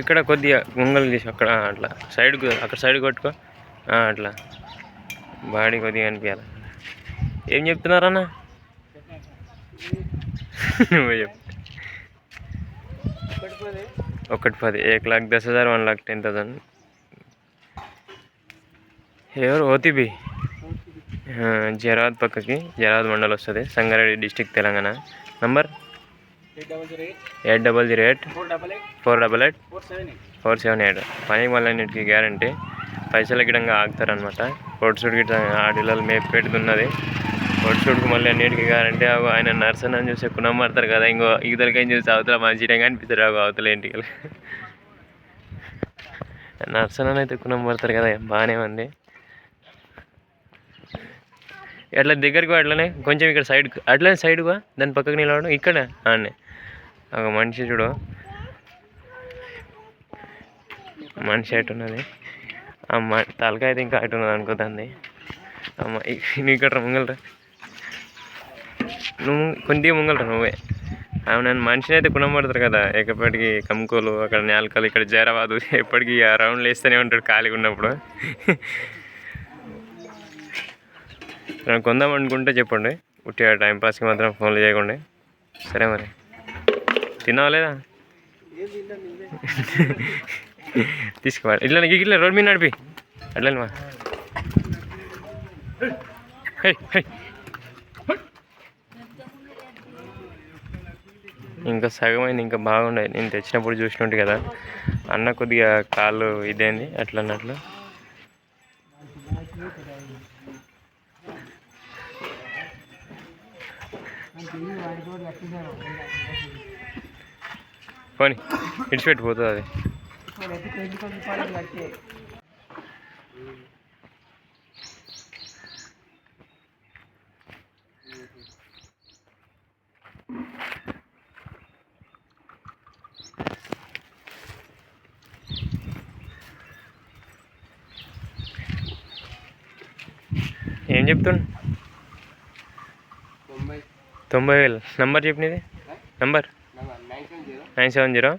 ఇక్కడ కొద్దిగా ముంగలు తీసి అక్కడ అట్లా సైడ్కు అక్కడ సైడ్ కొట్టుకో. అట్లా. బాడీ కొద్దిగా అనిపించాలి ఏం చెప్తున్నారన్న నువ్వే చెప్పు. ఒకటి పది ఏక్ లాక్ దస్ హజార్ వన్ లాక్ టెన్ థౌసండ్. ఎవరు? ఓటీపీ జరాద్ పక్కకి జరాద్ మండల్ వస్తుంది Sangareddy district Telangana. Number? Eight double zero eight. Four double eight. Four seven eight. పని మళ్ళీ అన్నిటికీ గ్యారంటీ. పైసల గిడంగా ఆగుతారనమాట పొడుసుడు గిట్ట ఆడిలో మేపు పెడుతున్నది పొడుసుడికి మళ్ళీ అన్నిటికీ గ్యారంటీ. అగో ఆయన నర్సన్ అని చూసి కుణం పడతారు కదా. ఇంకో ఇద్దరికైనా చూసి అవతల మంచిగా అనిపిస్తారు అగో అవతల ఏంటి? నర్సన్ అని అయితే కుణం పడతారు కదా. బాగానే ఉంది. అట్లా దగ్గరికి అట్లనే కొంచెం ఇక్కడ సైడ్ అట్లనే సైడ్గా దాని పక్కకు నిలవడం ఇక్కడ ఆడనే ఒక మనిషి చూడు. మనిషి అటు ఉన్నది? అమ్మ తలకాయ అయితే ఇంకా అటు ఉన్నది అనుకోతుంది అమ్మ నువ్వు ఇక్కడ ముంగలరా నువ్వు కొద్దిగా ముంగలరా నువ్వే. అవును నన్ను మనిషిని అయితే గుణపడతారు కదా. ఎక్కడికి కమ్కోలు అక్కడ నేలకలు ఇక్కడ జైరాబాదు ఎప్పటికీ ఆ రౌండ్లు వేస్తూనే ఉంటాడు ఖాళీగా ఉన్నప్పుడు. నాకు కొందాం అనుకుంటే చెప్పండి. ఉట్టిగా టైంపాస్కి మాత్రం ఫోన్లు చేయకండి. సరే మరి. తిన్నావా లేదా? తీసుకోవాలి ఇట్లా నీకు ఇట్లా రోడ్ మీద నడిపి. అట్లనే మా ఇంకా సగమైంది ఇంకా బాగుండే. నేను తెచ్చినప్పుడు చూసినట్టు కదా. అన్న కొద్దిగా కాళ్ళు ఇదేంది అట్లన్నట్లు పోనీ ఇడిచిపెట్టి పోతుంది అది. ఏం చెప్తుండు? తొంభై వేలు నంబర్ చెప్పినది number? Nine seven zero.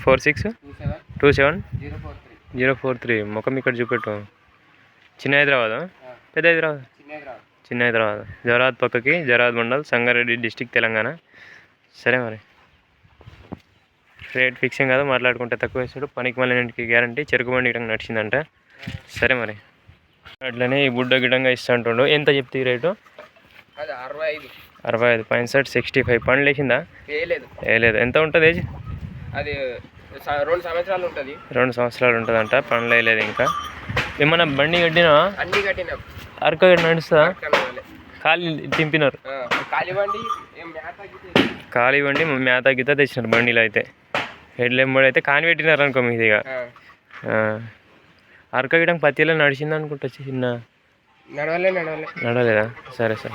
Four six? Two seven? Zero four three. ముఖం ఇక్కడ చూపెట్టు. చిన్న హైదరాబాద్? పెద్ద హైదరాబాద్? చిన్న హైదరాబాద్. జవరాద్ పక్కకి జవరాద్ మండల్ సంగారెడ్డి డిస్టిక్ తెలంగాణ. సరే మరి. రేట్ ఫిక్సింగ్ కాదు మాట్లాడుకుంటే తక్కువ వేసాడు. పనికి మళ్ళీ ఇంటికి గ్యారంటీ. చెరుకు బండి గిటంగా నడిచిందంట. సరే మరి. అట్లనే ఈ బుడ్డ గిటంగా ఇస్తా అంటుండు. ఎంత చెప్తే రేటు? అది అరవై ఐదు. అరవై ఐదు పాయింట్ సెట్ సిక్స్టీ ఫైవ్ పండ్లు వేసిందా? వేయలేదు. ఎంత ఉంటుంది ఏజ్? అది రెండు సంవత్సరాలు ఉంటుంది. రెండు సంవత్సరాలు ఉంటుందంట పండ్లు వేయలేదు ఇంకా. ఏమన్నా బండి కట్టినా? అన్నీ కట్టినాం. అరక నడుస్తుందా. ఖాళీ తింపినారు మేత గిట్ట ఖాళీ బండి మేత గీత తెచ్చినారు బండిలో అయితే. హెడ్ ఎంబడి అయితే కాని పెట్టినారు అనుకో మీది ఇక. ఆ, అరక గిడం పత్తిలో నడిచింది అనుకుంటా చిన్న. నడవలే నడవలే. నడవలేదా? సరే సరే.